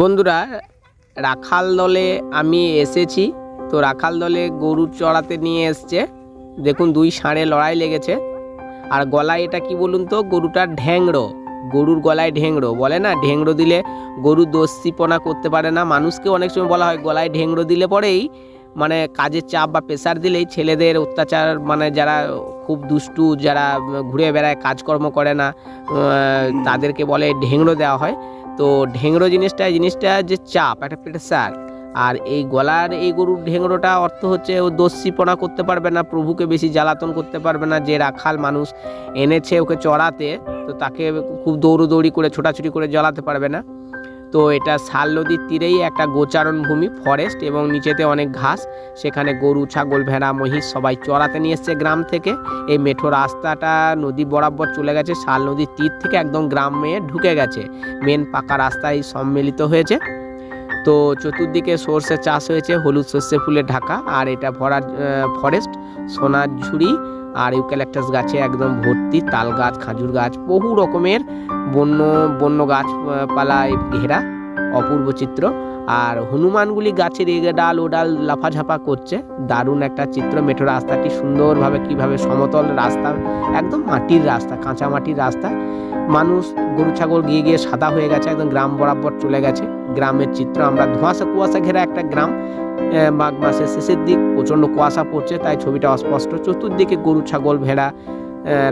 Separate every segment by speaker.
Speaker 1: বন্ধুরা, রাখাল দলে আমি এসেছি। তো রাখাল দলে গরু চড়াতে নিয়ে এসছে। দেখুন, দুই ষাঁড়ে লড়াই লেগেছে। আর গলায় এটা কি বলুন তো? গরুটার ঢ্যাংড়ো গরুর গলায় ঢেংড়ো বলে না ঢেংড়ো দিলে গরু দস্যিপনা করতে পারে না। মানুষকে অনেক সময় বলা হয় গলায় ঢেংড়ো দিলে পরেই মানে কাজের চাপ বা প্রেশার দিলেই ছেলেদের অত্যাচার মানে যারা খুব দুষ্টু, যারা ঘুরে বেড়ায়, কাজকর্ম করে না তাদেরকে বলে ঢেংড়ো দেওয়া হয়। তো ঢেংড়ো জিনিসটা, এই জিনিসটা যে চাপ, একটা প্রেশার আর এই গলার এই গরুর ঢেংড়োটা অর্থ হচ্ছে ও দস্যিপনা করতে পারবে না, প্রভুকে বেশি জ্বালাতন করতে পারবে না, যে রাখাল মানুষ এনেছে ওকে চড়াতে, তো তাকে খুব দৌড়োদৌড়ি করে, ছোটাছুটি করে জ্বালাতে পারবে না। তো এটা শাল নদীর তীরেই একটা গোচারণ ভূমি ফরেস্ট এবং নিচেতে অনেক ঘাস। সেখানে গরু, ছাগল, ভেড়া, মহিষ সবাই চড়াতে নিয়ে এসছে গ্রাম থেকে। এই মেঠো রাস্তাটা নদী বরাবর চলে গেছে, শাল নদীর তীর থেকে একদম গ্রামে ঢুকে গেছে। মেন পাকা রাস্তায় সম্মিলিত হয়েছে। তো চতুর্দিকে সর্ষে চাষ হয়েছে, হলুদ সর্ষে ফুলে ঢাকা, আর এটা ভরা ফরেস্ট সোনার ঝুড়ি, আর ইউক্যালেক্টাস গাছে একদম ভর্তি, তাল গাছ, খাজুর গাছ, বহু রকমের বন্য বন্য গাছপালায় ঘেরা, অপূর্ব চিত্র। আর হনুমানগুলি গাছের এ ডাল, ও ডাল লাফাঝাপা করছে। দারুণ একটা চিত্র, মেঠো রাস্তাটি সুন্দরভাবে কীভাবে সমতল রাস্তা, একদম মাটির রাস্তা, কাঁচা মাটির রাস্তা। মানুষ গরু, ছাগল গিয়ে গিয়ে সাদা হয়ে গেছে, একদম গ্রাম বরাবর চলে গেছে। গ্রামের চিত্র। আমরা ধোঁয়াশা কুয়াশা ঘেরা একটা গ্রাম মাঘ মাসের শেষের দিক, প্রচণ্ড কুয়াশা পড়ছে, তাই ছবিটা অস্পষ্ট। চতুর্দিকে গরু, ছাগল ভেড়া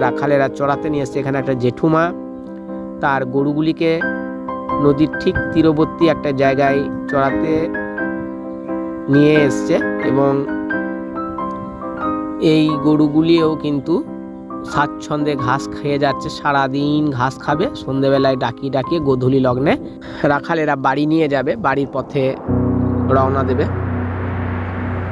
Speaker 1: রাখালেরা চড়াতে নিয়ে এসছে এখানে একটা জেঠুমা। তার গরুগুলিকে নদীর ঠিক তীরবর্তী একটা জায়গায় চড়াতে নিয়ে এসছে এবং এই গরুগুলিও কিন্তু স্বাচ্ছন্দ্যে ঘাস খেয়ে যাচ্ছে, সারাদিন ঘাস খাবে, সন্ধেবেলায় ডাকি ডাকিয়ে গোধূলি লগ্নে রাখালেরা বাড়ি নিয়ে যাবে, বাড়ির পথে রওনা দেবে।